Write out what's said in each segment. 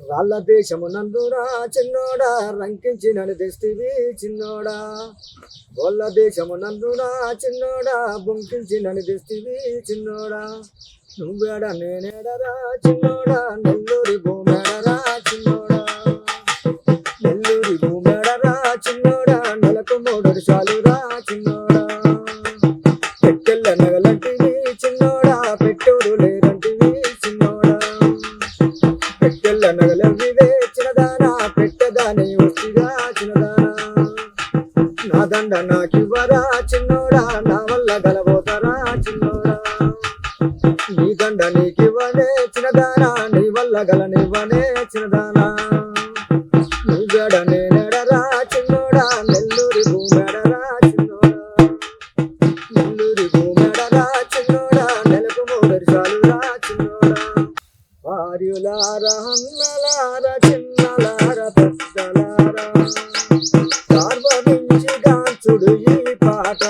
రాళ్ళ దేశమునందురా చిన్నోడా రంకించినని తెస్తివి చిన్నోడా. గొల్ల దేశమునందురా చిన్నోడా బొంకించినని తెస్తివి చిన్నోడా. నువ్వేడ నేనేడరా చిన్నోడా నెల్లూరి భూమేడరా చిన్నోడా. నెల్లూరి భూమేడరా చిన్నోడా నెలకు మూడు చాలురా నీ దండ నీకివ్వనే చిన్నదానా నీ వల్ల గలనివ్వనే చిన్నదానా నీ గడ నేనెడరా చిన్నోడా నెల్లూరి భూమెడరా చిన్నోడా. నెల్లూరి భూమెడరా చిన్నోడా నెలకు మూడు చాలురా చిన్నోడా. భార్యులారా అన్నలారా చిన్నలారా పెద్దలారా కార్వమించి గాంచుడు ఈ పాట.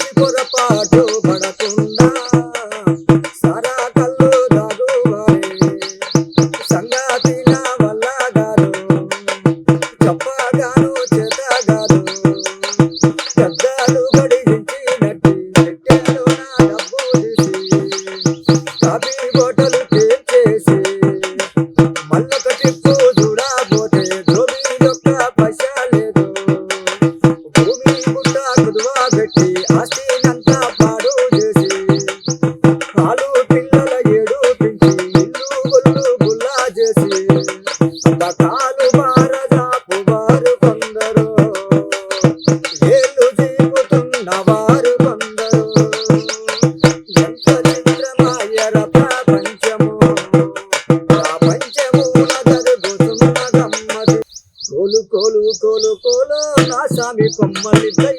জীবন পাঠ కుదువ పెట్టి ఆస్తినంతా పాడు చేసి పాలు పిల్లల ఏడు పెంచి ఇల్లు గుల్లు గుల్లా చేసి కాలు వారు కొందరు ఏళ్ళు జీపుతున్న వారు కొందరు. ఎంత చిత్రమాయర ప్రపంచము ప్రపంచమున జరుగుతున్న కోలు కోలు కోలు కోలు నా స్వామి కొమ్మలిద్దై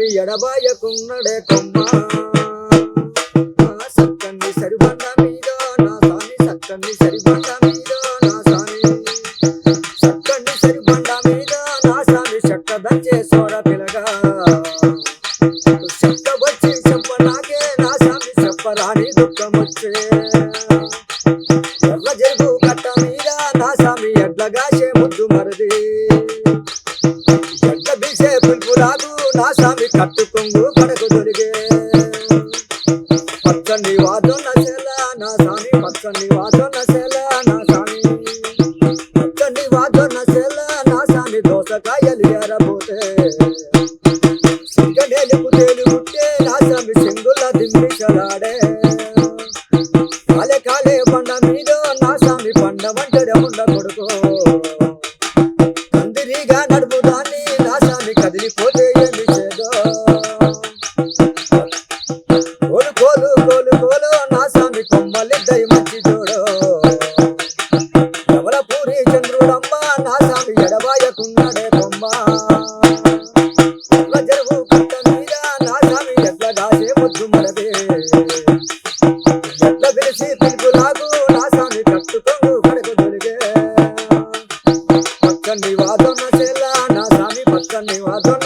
స్వామి ఎడబాయకున్నడే కొమ్మ. నా సక్కని సరిబండ మీద నా స్వామి సక్కని సరిబండ మీద నా స్వామి సక్కని సరిబండ మీద నా స్వామి చెక్క దంచే సోర పిలగా. చెక్క వచ్చి చెప్ప నాకే నా స్వామి చెప్పరాని దుఃఖం వచ్చే. ఎర్ర జరుగు కట్ట మీద నా స్వామి ఎడ్లగాసే ముద్దు మరది. కట్టు కొంగు పడకు దొరికే పచ్చని వాదన సెల నా స్వామి పచ్చని వాదన సెల నా స్వామి పచ్చని వాదన సెల నా స్వామి దోసకాయలు ఎరబోతే సింగనేలుకు తేలుగుట్టే నా స్వామి సింగుల దిమ్మిసలాడే కాలే కాలే బండ మీద నా స్వామి పండ వంటడే ఉండ కొడుకో. కందిరిగా నడుపుదాన్ని పచ్చని వాదన సెల నా స్వామి పచ్చని వాదన